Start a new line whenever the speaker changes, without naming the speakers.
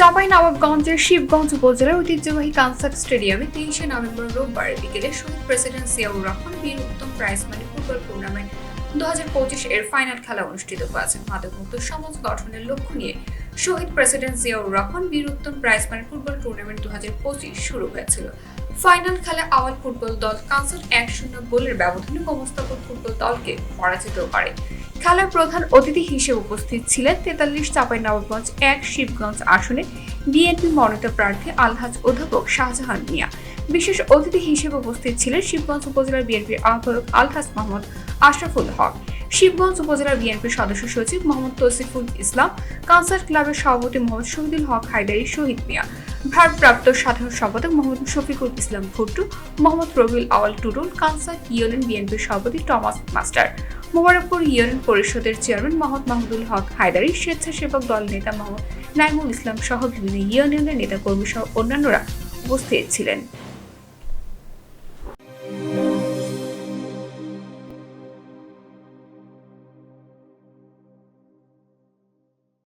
চাঁপাই নবাবগঞ্জের শিবগঞ্জ উপজেলার ঐতিহ্যবাহী কানসার্ট স্টেডিয়ামে তেইশে নভেম্বর রোববার বিকেলে শহীদ president Ziaur Rahman Bir Uttam prize money football tournament দু হাজার পঁচিশ এর ফাইনাল খেলা অনুষ্ঠিত হয়েছে মাদকমুক্ত সমাজ গঠনের লক্ষ্য নিয়ে শহীদ president Ziaur Rahman Bir Uttam prize money football tournament দু হাজার পঁচিশ শুরু হয়েছিল। ফাইনাল খেলা আওয়াল ফুটবল দল কানসার্ট এক শূন্য গোলের ব্যবধানে গোমস্তাপুর ফুটবল দলকে পরাজিত করে। খেলার প্রধান অতিথি হিসেবে উপস্থিত ছিলেন তেতাল্লিশ চাপাই নবাবগঞ্জ এক, শিবগঞ্জ আসনে বিএনপি মনোনীত প্রার্থী আলহাজ অধ্যাপক শাহজাহান মিয়া। বিশেষ অতিথি হিসেবে উপস্থিত ছিলেন শিবগঞ্জ উপজেলার বিএনপির আহ্বায়ক আলহাজ মোহাম্মদ আশরাফুল হক। শিবগঞ্জ উপজেলার বিএনপির সদস্য সচিব মোহাম্মদ তৌসিফুল ইসলাম কানসার ক্লাবের সভাপতি মোহাম্মদ শহীদুল হক হায়দারি, শহীদ মিয়া, ভারপ্রাপ্ত সাধারণ সম্পাদক মোহাম্মদ শফিকুল ইসলাম ভুট্টু, মোহাম্মদ রবিউল আওয়াল টুরুল কানসার ইউনিয়ন বিএনপির সভাপতি টমাস মাস্টার, মোবারকপুর ইউনিয়ন পরিষদের চেয়ারম্যান মোহাম্মদ মাহমুদুল হক হায়দারি, স্বেচ্ছাসেবক দল নেতা মোহাম্মদ নাইমুল ইসলাম সহ বিভিন্ন ইউনিয়নের নেতাকর্মী সহ অন্যান্যরা উপস্থিত ছিলেন।